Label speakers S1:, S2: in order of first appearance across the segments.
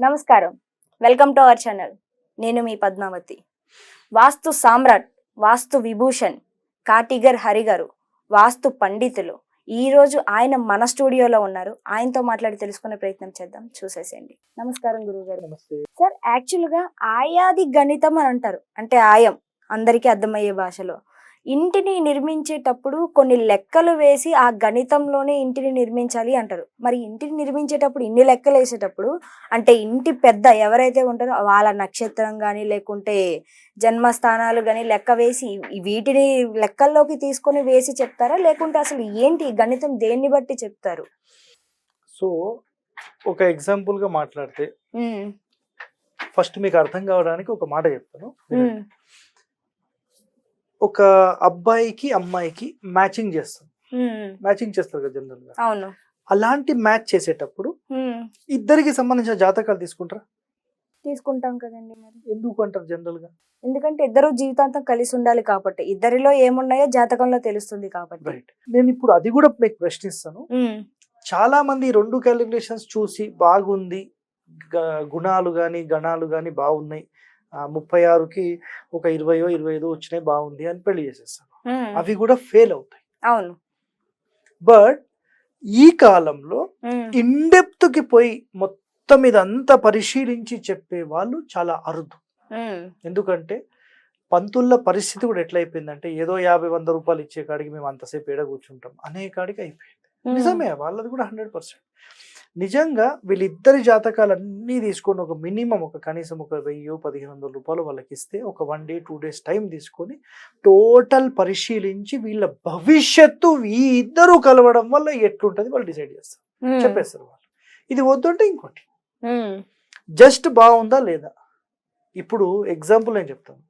S1: నమస్కారం. Welcome to our channel. నేను మీ పద్మావతి. వాస్తు సామ్రాట్ వాస్తు విభూషణ్ కాటిగర్ హరి గారు వాస్తు పండితులు. ఈ రోజు ఆయన మన స్టూడియోలో ఉన్నారు. ఆయనతో మాట్లాడి తెలుసుకునే ప్రయత్నం చేద్దాం. చూసేసేయండి. నమస్కారం గురువు గారు సార్ యాక్చువల్గా ఆయాది గణితం అని అంటారు. అంటే ఆయం. అందరికీ అర్థమయ్యే భాషలో. ఇంటిని నిర్మించేటప్పుడు కొన్ని లెక్కలు వేసి ఆ గణితంలోనే ఇంటిని నిర్మించాలి అంటారు. మరి ఇంటిని నిర్మించేటప్పుడు ఇన్ని లెక్కలు వేసేటప్పుడు అంటే ఇంటి పెద్ద ఎవరైతే ఉంటారో వాళ్ళ నక్షత్రం కానీ లేకుంటే జన్మస్థానాలు కానీ లెక్క వేసి వీటిని లెక్కల్లోకి తీసుకొని వేసి చెప్తారా? లేకుంటే అసలు ఏంటి గణితం దేన్ని బట్టి చెప్తారు?
S2: సో ఒక ఎగ్జాంపుల్గా మాట్లాడితే ఫస్ట్ మీకు అర్థం కావడానికి ఒక మాట చెప్తాను. ఒక అబ్బాయికి అమ్మాయికి మ్యాచింగ్ చేస్తాం మ్యాచింగ్ చేస్తారు కదా జనరల్గా
S1: అవును.
S2: అలాంటి మ్యాచ్ చేసేటప్పుడు. ఇద్దరికి సంబంధించిన జాతకాలు తీసుకుంటారా?
S1: తీసుకుంటాం కదండి మరి.
S2: ఎందుకు అంటారు జనరల్గా
S1: ఎందుకంటే ఇద్దరు జీవితాంతం కలిసి ఉండాలి కాబట్టి ఇద్దరిలో ఏమున్నాయో జాతకంలో తెలుస్తుంది కాబట్టి.
S2: నేను ఇప్పుడు అది కూడా మీకు ప్రశ్నిస్తాను. చాలా మంది రెండు క్యాలిక్యులేషన్స్ చూసి బాగుంది గుణాలు కానీ గణాలు కానీ బాగున్నాయి. ముప్పై ఆరుకి ఒక ఇరవయో ఇరవై ఐదో వచ్చినాయి బాగుంది అని పెళ్ళి చేసేస్తాను అవి కూడా ఫెయిల్ అవుతాయి.
S1: అవును.
S2: బట్ ఈ కాలంలో ఇన్డెప్త్కి పోయి మొత్తం ఇదంతా పరిశీలించి చెప్పే వాళ్ళు చాలా అరుదు. ఎందుకంటే పంతుల పరిస్థితి కూడా ఎట్లయిపోయిందంటే ఏదో యాభై వంద రూపాయలు ఇచ్చే కాడికి మేము అంతసేపు ఏడ కూర్చుంటాం అనే కాడికి అయిపోయింది. నిజమే వాళ్ళది కూడా హండ్రెడ్ పర్సెంట్. నిజంగా వీళ్ళిద్దరి జాతకాలు అన్నీ తీసుకొని ఒక మినిమం ఒక కనీసం ఒక వెయ్యి పదిహేను వందల రూపాయలు వాళ్ళకి ఇస్తే ఒక one day two days time తీసుకొని టోటల్ పరిశీలించి వీళ్ళ భవిష్యత్తు ఈ ఇద్దరు కలవడం వల్ల ఎట్లుంటుంది వాళ్ళు డిసైడ్ చేస్తారు. చెప్పేస్తారు వాళ్ళు. ఇది వద్దంటే ఇంకోటి. జస్ట్ బాగుందా లేదా? ఇప్పుడు ఎగ్జాంపుల్ నేను చెప్తాను.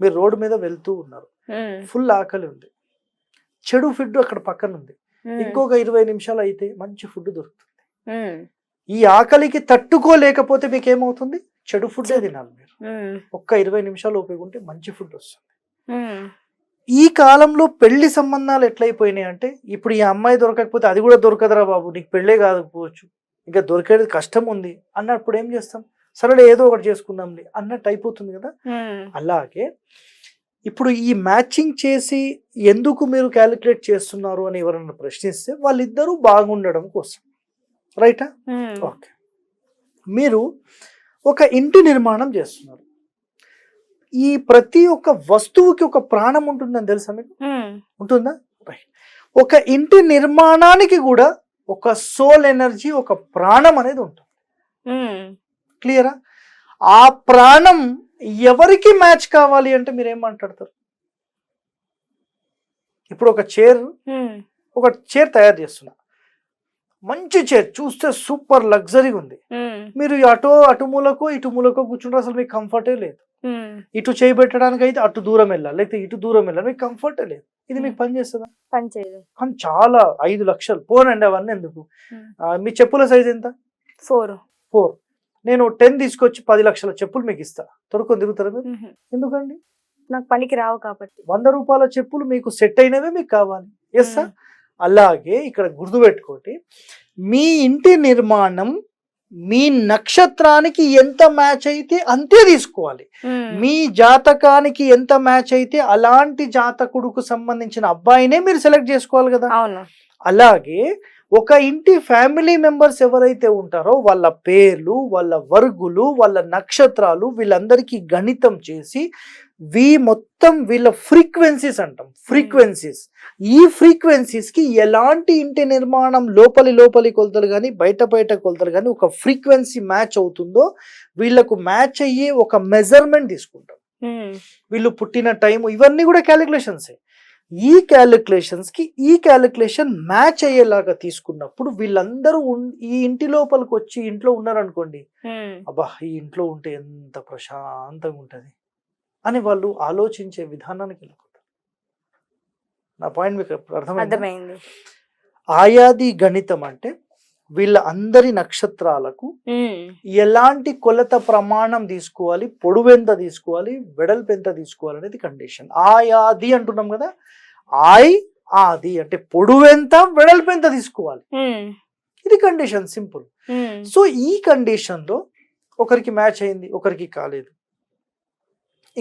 S2: మీరు రోడ్డు మీద వెళ్తూ ఉన్నారు. ఫుల్ ఆకలి ఉంది. చెడు ఫుడ్ అక్కడ పక్కన ఉంది. ఇంకొక ఇరవై నిమిషాలు అయితే మంచి ఫుడ్ దొరుకుతుంది. ఈ ఆకలికి తట్టుకోలేకపోతే మీకు ఏమవుతుంది చెడు ఫుడ్డే తినాలి మీరు. ఒక్క ఇరవై నిమిషాలు ఉంటే మంచి ఫుడ్ వస్తుంది. ఈ కాలంలో పెళ్ళి సంబంధాలు ఎట్లయిపోయినాయి అంటే ఇప్పుడు ఈ అమ్మాయి దొరకకపోతే అది కూడా దొరకదురా బాబు నీకు పెళ్ళే కాకపోవచ్చు. ఇంకా దొరికేది కష్టం ఉంది అన్నప్పుడు ఏం చేస్తాం? సరే ఏదో ఒకటి చేసుకుందాంలే అన్నట్టు అయిపోతుంది కదా? అలాగే ఇప్పుడు ఈ మ్యాచింగ్ చేసి ఎందుకు మీరు క్యాలిక్యులేట్ చేస్తున్నారు అని ఎవరన్నా ప్రశ్నిస్తే వాళ్ళిద్దరూ బాగుండడం కోసం. రైటా? ఓకే. మీరు ఒక ఇంటి నిర్మాణం చేస్తున్నారు. ఈ ప్రతి ఒక్క వస్తువుకి ఒక ప్రాణం ఉంటుందని తెలుసా మీకు? ఉంటుందా? రైట్. ఒక ఇంటి నిర్మాణానికి కూడా ఒక సోల్ ఎనర్జీ ఒక ప్రాణం అనేది ఉంటుంది. క్లియరా? ఆ ప్రాణం ఎవరికి మ్యాచ్ కావాలి అంటే మీరు ఏం మాట్లాడతారు? ఇప్పుడు ఒక చైర్ ఒక చైర్ తయారు చేస్తున్నా. మంచి చైర్ చూస్తే సూపర్ లగ్జరీగా ఉంది మీరు అటో అటు మూలకో ఇటు మూలకో కూర్చుంటారు అసలు మీకు కంఫర్టే లేదు. ఇటు చేయి పెట్టడానికి అయితే అటు దూరం వెళ్ళాలి లేకపోతే ఇటు దూరం వెళ్ళాలి మీకు కంఫర్టే లేదు. ఇది మీకు పని చేస్తుందా?
S1: పని చేయదు.
S2: కానీ చాలా ఐదు లక్షలు. పోనండి అవన్నీ ఎందుకు? మీ చెప్పుల సైజ్ ఎంత?
S1: ఫోర్.
S2: ఫోర్. నేను టెన్ తీసుకొచ్చి పది లక్షల చెప్పులు మీకు ఇస్తా. తొడుకొని తిరుగుతారా మీరు? ఎందుకండి?
S1: నాకు పనికి రావు కాబట్టి.
S2: వంద రూపాయల చెప్పులు మీకు సెట్ అయినవే మీకు కావాలి. ఎస్
S1: ఉమ్,
S2: అలాగే ఇక్కడ గుర్తుపెట్టుకోండి మీ ఇంటి నిర్మాణం మీ నక్షత్రానికి ఎంత మ్యాచ్ అయితే అంతే తీసుకోవాలి. మీ జాతకానికి ఎంత మ్యాచ్ అయితే అలాంటి జాతకుడుకు సంబంధించిన అబ్బాయినే మీరు సెలెక్ట్ చేసుకోవాలి కదా. అలాగే ఒక ఇంటి ఫ్యామిలీ మెంబర్స్ ఎవరైతే ఉంటారో వాళ్ళ పేర్లు వాళ్ళ వర్గులు వాళ్ళ నక్షత్రాలు వీళ్ళందరికీ గణితం చేసి వీ మొత్తం వీళ్ళ ఫ్రీక్వెన్సీస్ అంటాం. ఫ్రీక్వెన్సీస్. ఈ ఫ్రీక్వెన్సీస్కి ఎలాంటి ఇంటి నిర్మాణం లోపలి లోపలి కొలతలు కానీ బయట బయట కొలతలు కానీ ఒక ఫ్రీక్వెన్సీ మ్యాచ్ అవుతుందో వీళ్ళకు మ్యాచ్ అయ్యే ఒక మెజర్మెంట్ తీసుకుంటాం. వీళ్ళు పుట్టిన టైం ఇవన్నీ కూడా క్యాలిక్యులేషన్సే. ఈ క్యాలిక్యులేషన్స్కి ఈ క్యాలిక్యులేషన్ మ్యాచ్ అయ్యేలాగా తీసుకున్నప్పుడు వీళ్ళందరూ ఈ ఇంటి లోపలికి వచ్చి ఇంట్లో ఉన్నారనుకోండి అబ్బా ఈ ఇంట్లో ఉంటే ఎంత ప్రశాంతంగా ఉంటది. అని వాళ్ళు ఆలోచించే విధానానికి వెళ్ళిపోతారు. నా పాయింట్ మీకు అర్థమైంది? ఆయాది గణితం అంటే వీళ్ళ అందరి నక్షత్రాలకు ఎలాంటి కొలత ప్రమాణం తీసుకోవాలి పొడవు ఎంత తీసుకోవాలి వెడల్పు ఎంత తీసుకోవాలి అనేది కండిషన్ ఆయాది అంటున్నాం కదా? ఆయ్ ఆది అంటే పొడవు ఎంత వెడల్పు ఎంత తీసుకోవాలి? ఇది కండిషన్ సింపుల్ సో ఈ కండిషన్లో ఒకరికి మ్యాచ్ అయింది ఒకరికి కాలేదు.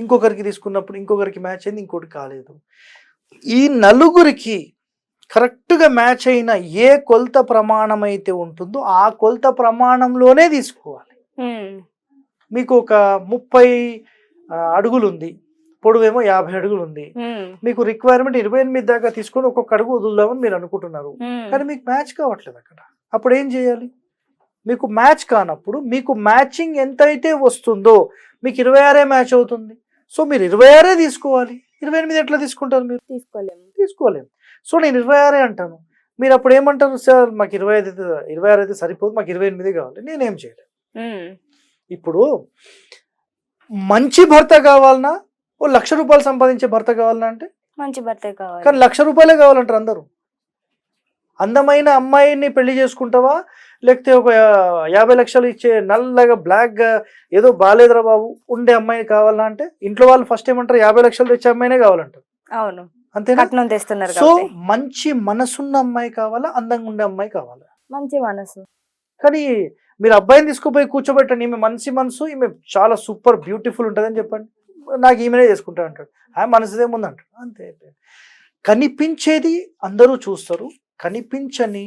S2: ఇంకొకరికి తీసుకున్నప్పుడు ఇంకొకరికి మ్యాచ్ అయింది ఇంకోటి కాలేదు. ఈ నలుగురికి కరెక్ట్గా మ్యాచ్ అయిన ఏ కొలత ప్రమాణం అయితే ఉంటుందో ఆ కొలత ప్రమాణంలోనే తీసుకోవాలి. మీకు ఒక ముప్పై అడుగులు ఉంది పొడవేమో యాభై అడుగులు ఉంది మీకు రిక్వైర్మెంట్ ఇరవై ఎనిమిది దాకా తీసుకొని ఒక్కొక్క అడుగు వదులుదామని మీరు అనుకుంటున్నారు. కానీ మీకు మ్యాచ్ కావట్లేదు అక్కడ. అప్పుడు ఏం చేయాలి? మీకు మ్యాచ్ కానప్పుడు మీకు మ్యాచింగ్ ఎంతైతే వస్తుందో మీకు ఇరవై ఆరే మ్యాచ్ అవుతుంది. సో మీరు ఇరవై ఆరే తీసుకోవాలి. ఇరవై ఎనిమిది ఎట్లా తీసుకుంటారు మీరు?
S1: తీసుకోలేము.
S2: తీసుకోలేము. సో నేను ఇరవై ఆరే అంటాను. మీరు అప్పుడు ఏమంటారు? సార్ మాకు ఇరవై ఐదు అయితే ఇరవై ఆరు అయితే సరిపోదు మాకు ఇరవై ఎనిమిది కావాలి. నేనేం చేయలేను.
S1: ఉమ్,
S2: ఇప్పుడు మంచి భర్త కావాలన్నా ఓ లక్ష రూపాయలు సంపాదించే భర్త కావాలన్నా అంటే?
S1: మంచి భర్త కావాలి.
S2: కానీ లక్ష రూపాయలే కావాలంటారు అందరూ. అందమైన అమ్మాయిని పెళ్ళి చేసుకుంటావా? లేకపోతే ఒక యాభై లక్షలు ఇచ్చే నల్లగా బ్లాక్గా ఏదో బాలేదురా బాబు ఉండే అమ్మాయిని కావాలా అంటే? ఇంట్లో వాళ్ళు ఫస్ట్ ఏమంటారు యాభై లక్షలు తెచ్చే అమ్మాయినే కావాలంటారు.
S1: అవును. తెస్తున్నారు
S2: సో మంచి మనసున్న అమ్మాయి కావాలా అందంగా ఉండే అమ్మాయి కావాలా?
S1: మంచి మనసు.
S2: కానీ మీరు అబ్బాయిని తీసుకుపోయి కూర్చోబెట్టండి ఈమె మంచి మనసు ఈమె చాలా సూపర్ బ్యూటిఫుల్ ఉంటుందని చెప్పండి. నాకు ఈమెనే చేసుకుంటా అంటాడు. ఆ మనసుదేముంది అంటాడు. అంతే. కనిపించేది అందరూ చూస్తారు. కనిపించని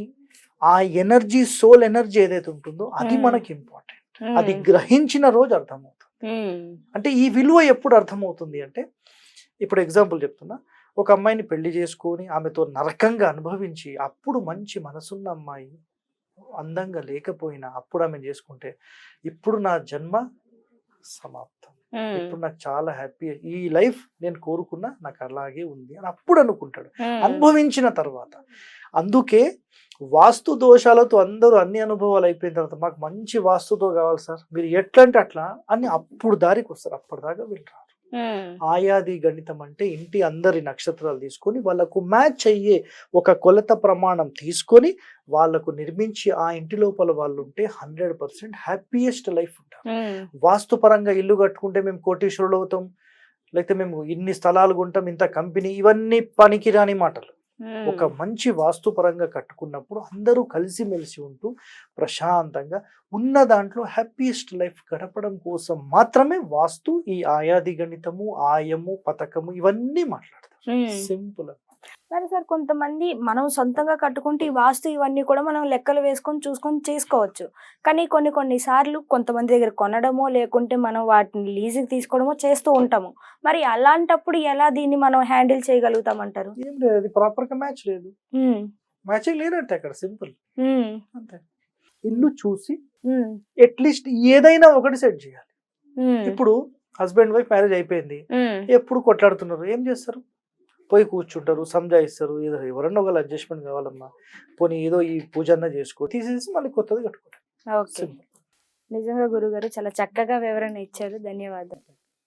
S2: ఆ ఎనర్జీ సోల్ ఎనర్జీ ఏదైతే ఉంటుందో అది
S1: Hmm.
S2: మనకి ఇంపార్టెంట్.
S1: ఉమ్,
S2: అది గ్రహించిన రోజు అర్థమవుతుంది.
S1: ఉమ్,
S2: అంటే ఈ విలువ ఎప్పుడు అర్థమవుతుంది అంటే ఇప్పుడు ఎగ్జాంపుల్ చెప్తున్నా. ఒక అమ్మాయిని పెళ్ళి చేసుకొని ఆమెతో నరకంగా అనుభవించి అప్పుడు మంచి మనసున్న అమ్మాయి అందంగా లేకపోయినా అప్పుడు ఆమె చేసుకుంటే ఇప్పుడు నా జన్మ సమాప్తం. ఇప్పుడు నాకు చాలా హ్యాపీ ఈ లైఫ్ నేను కోరుకున్నా నాకు అలాగే ఉంది అని అప్పుడు అనుకుంటాడు. అనుభవించిన తర్వాత. అందుకే వాస్తు దోషాలతో అందరూ అన్ని అనుభవాలు అయిపోయిన తర్వాత మాకు మంచి వాస్తుతో కావాలి సార్. మీరు ఎట్లా అంటే అట్లా అని అప్పుడు దారికి వస్తారు. అప్పటిదాకా వీళ్ళు ఆయాది గణితం అంటే ఇంటి అందరి నక్షత్రాలు తీసుకొని వాళ్ళకు మ్యాచ్ అయ్యే ఒక కొలత ప్రమాణం తీసుకొని వాళ్ళకు నిర్మించి ఆ ఇంటి లోపల వాళ్ళు ఉంటే హండ్రెడ్ పర్సెంట్ హ్యాపీయెస్ట్ లైఫ్ ఉంటారు. వాస్తుపరంగా ఇల్లు కట్టుకుంటే మేము కోటీశ్వరులు అవుతాం లేకపోతే మేము ఇన్ని స్థలాలు కొంటాం ఇంత కంపెనీ ఇవన్నీ పనికిరాని మాటలు. ఒక మంచి వాస్తుపరంగా కట్టుకున్నప్పుడు అందరూ కలిసిమెలిసి ఉంటూ ప్రశాంతంగా ఉన్న దాంట్లో హ్యాపీయెస్ట్ లైఫ్ గడపడం కోసం మాత్రమే వాస్తు ఈ ఆయాది గణితము ఆయము పథకము ఇవన్నీ మాట్లాడతారు. సింపుల్
S1: మరి సార్ కొంతమంది మనం సొంతంగా కట్టుకుంటే ఈ వాస్తు ఇవన్నీ కూడా మనం లెక్కలు వేసుకొని చూసుకొని చేసుకోవచ్చు. కానీ కొన్ని కొన్ని సార్లు కొంతమంది దగ్గర కొనడమో లేకుంటే మనం వాటిని లీజుకి తీసుకోవడమో చేస్తూ ఉంటాము. మరి అలాంటప్పుడు ఎలా దీన్ని మనం హ్యాండిల్
S2: ఏం లేదు అది ప్రాపర్గా మ్యాచ్ లేదు.
S1: ఉమ్,
S2: మ్యాచింగ్ లేనట్టే అక్కడ సింపుల్. అంతే. ఇల్లు చూసి అట్లీస్ట్ ఏదైనా ఒకటి సెట్ చేయాలి. ఇప్పుడు హస్బెండ్ వైఫ్ మ్యారేజ్ అయిపోయింది. ఎప్పుడు కొట్లాడుతున్నారు? ఏం చేస్తారు? పోయి కూర్చుంటారు సంజాయిస్తారు ఏదో ఎవరన్నా ఒకళ్ళు అడ్జస్ట్మెంట్ కావాలమ్మా పోనీ ఏదో ఈ పూజ అన్న చేసుకో తీసేసి మళ్ళీ కొత్తది కట్టుకుంటారు.
S1: నిజంగా గురుగారు చాలా చక్కగా వివరణ ఇచ్చారు. ధన్యవాదాలు.